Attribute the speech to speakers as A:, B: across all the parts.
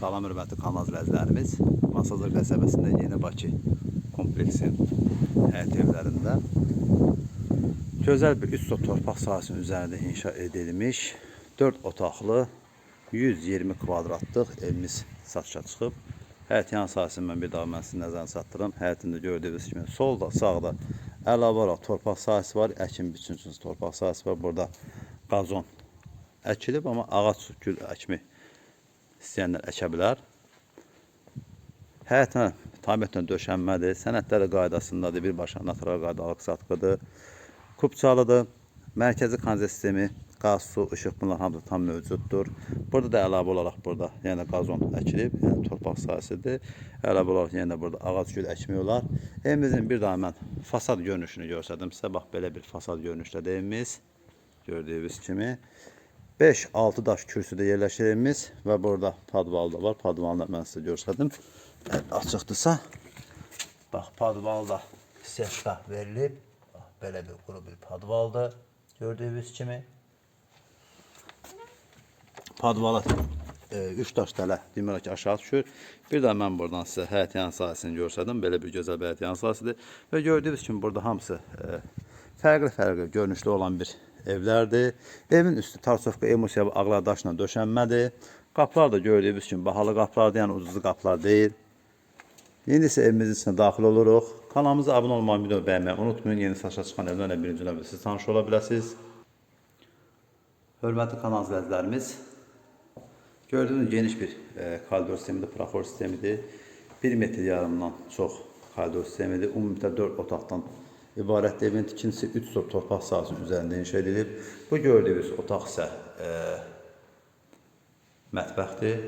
A: Salam hörmətli kanal izləyicilərimiz. Masazır qəsəbəsində Yeni Bakı kompleksin həyət evlərində gözəl bir üst sot torpaq sahəsinin üzərində inşa edilmiş 4 otaqlı 120 kvadratlıq evimiz satışa çıxıb. Həyət yan sahəsini mən bir daha mən sizin nəzərinə çatdırım. Həyətində gördüyünüz kimi solda, sağda əlavə olaraq torpaq sahəsi var, əkin biçinsiniz torpaq sahəsi var. Burada qazon əkilib, amma ağac gül əkmi istəyənlər əkə bilər. Həyətə tamətlə döşənmədir, sənədləri qaydasındadır, birbaşa natural qaydalıq satqıdır, kubçalıdır, mərkəzi kanalizasiya sistemi, qaz, su, işıq bunlar hamısı tam mövcuddur. Burada da əlavə olaraq burada yəni qazon əkilib, yəni torpaq sahəsidir. Əlavə olaraq yenə burada ağac gül əkmək olar. Evimizin bir daha mən fasad görünüşünü göstərdim sizə. Bax belə bir fasad görünüşdədir evimiz. Gördüyünüz kimi. 5-6 daş kürsüdə yerləşir evimiz və burada padval da var. Padvalını da mən sizə göstərdim. Açıqdırsa, bax padval da seçka verilib. Bax, belə bir quru bir padvaldır. Gördüyünüz kimi. Padvala 3 daş tələ demək ki, aşağı düşür. Bir də mən buradan sizə həyət yan sahəsini göstərdim. Belə bir gözəl bir həyət yan sahəsidir. Və gördüyünüz kimi burada hamısı e, fərqli-fərqli görünüşlü olan bir evlərdir. Evin üstü tarsovka emulsiya ağlar daşla döşənmədir. Qapılar da gördüyünüz kimi bahalı qapılardır, yəni ucuzlu qapılar deyil. İndi isə evimizin içinə daxil oluruq. Kanalımıza abunə olmağı, video bəyənməyi unutmayın. Yeni saça çıxan evlərlə birinci növbədə siz tanış ola biləsiniz. Hörmətli kanal izləyicilərimiz, gördüyünüz geniş bir e, koridor sistemidir, profor sistemidir. 1 metr yarımdan çox koridor sistemidir. Ümumiyyətlə 4 otaqdan ibarət evin tikintisi 3 sot torpaq sahəsinin üzərində inşa edilib. Bu gördüyünüz otaq isə e, mətbəxdir.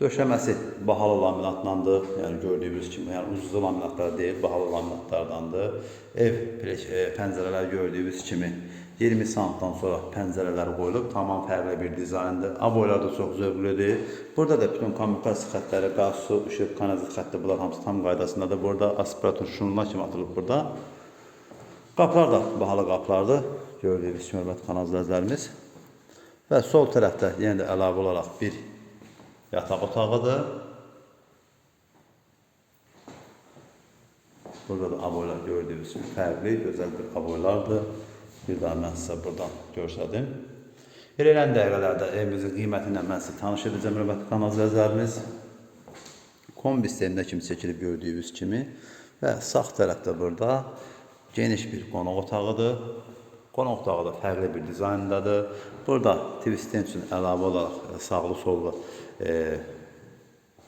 A: Döşəməsi bahalı laminatlandır. Yəni gördüyünüz kimi, yəni ucuz laminatlar deyil, bahalı laminatlardandır. Ev e, pəncərələr gördüyünüz kimi 20 santdan sonra pəncərələr qoyulub, tamam fərqli bir dizayndır. Aboylar da çox zövqlüdür. Burada da bütün kommunikasiya xəttləri, qaz, su, işıq, kanalizasiya xətti bunlar hamısı tam qaydasındadır. Burada aspirator şunlar kimi atılıb burada. Qapılar da bahalı qapılardır. Gördüyünüz kanal izləyicilərimiz. Və sol tərəfdə yenə də əlavə olaraq bir yataq otağıdır. Burada da aboylar gördüyünüz kimi fərqli, gözəl bir aboylardır. Bir daha mən sizə buradan göstərdim. Verilən dəqiqələrdə evimizin qiyməti ilə mən sizə tanış edəcəm, hörmətli kanal izləyicilərimiz. Kombi sistemində kimi çəkilib gördüyünüz kimi və sağ tərəfdə burada geniş bir qonaq otağıdır. Qonaq otağı da fərqli bir dizayndadır. Burada TV üçün əlavə olaraq e, sağlı sollu e,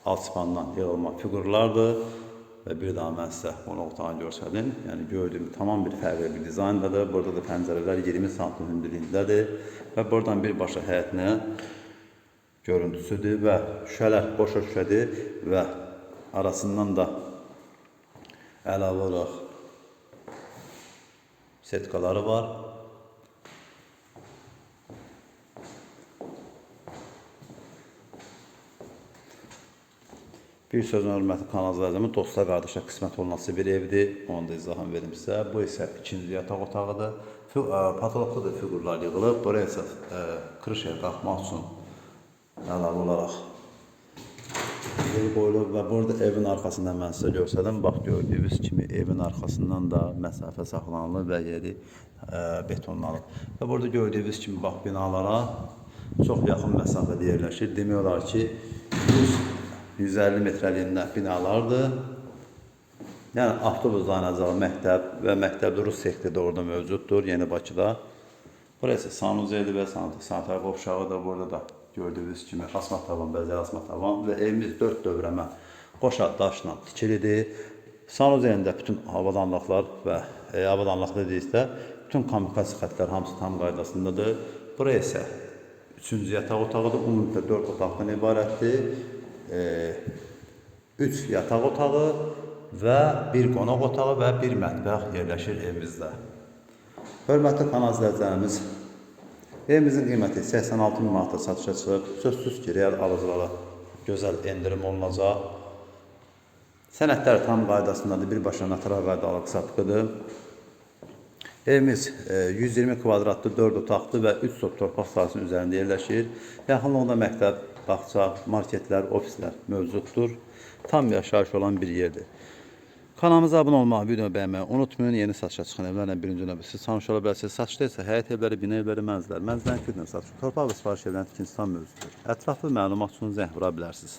A: alt spandan yığılma fiqurlardır. Və bir daha mən sizə qonaq otağını göstərdim. Yəni gördüyüm tamam bir fərqli bir dizayndadır. Burada da pəncərələr 20 sm hündürlüyündədir və buradan birbaşa həyətinə görüntüsüdür və şüşələr boş şüşədir və arasından da əlavə olaraq setkaları var. Bir sözün hörmətli kanallarımın dosta qardaşa qismət olması bir evdir. Onu da izahını verim sizə. Bu isə ikinci yataq otağıdır. Patologda da fiqurlar yığılıb. Buraya isə ə, krişaya qalxmaq üçün əlavə olaraq yol qoyulub və burada evin arxasından mən sizə göstərdim. Bax gördüyünüz kimi evin arxasından da məsafə saxlanılıb və yeri ə, betonlanıb. Və burada gördüyünüz kimi bax binalara çox yaxın məsafədə yerləşir. Demək olar ki 100 150 metrəliyində binalardır. Yəni avtobus dayanacağı məktəb və məktəbdə rus sektoru da orada mövcuddur, Yeni Bakıda. Burası sanuzeydi və sanat sanitar qovşağı da burada da gördüyünüz kimi asma tavan, bəzək asma tavan və evimiz 4 dövrəmə qoşa daşla tikilidir. Sanuzeyində bütün avadanlıqlar və e, avadanlıq dedikdə bütün kommunikasiya xəttləri hamısı tam qaydasındadır. Buraya isə 3-cü yataq otağıdır, ümumiyyətlə 4 otaqdan ibarətdir. 3 yataq otağı və bir qonaq otağı və bir mətbəx yerləşir evimizdə. Hörmətli kanal izləyicilərimiz, evimizin qiyməti 86 min manata satışa çıxıb. Sözsüz ki, real alıcılara gözəl endirim olunacaq. Sənədlər tam qaydasındadır, birbaşa natural qaydalıq satqıdır. Evimiz e, 120 kvadratlı 4 otaqlı və 3 sot torpaq sahəsinin üzərində yerləşir. Yaxınlığında məktəb, bağça, marketlər, ofislər mövcuddur. Tam yaşayış olan bir yerdir. Kanalımıza abunə olmağı, video bəyənməyi unutmayın. Yeni satışa çıxan evlərlə birinci növbə siz tanış ola bilərsiniz. Satışda isə həyət evləri, bina evləri, mənzillər, mənzillərin fitnə satışı, torpaq və sifariş evlərinin tikintisi tam mövcuddur. Ətraflı məlumat üçün zəng vura bilərsiniz.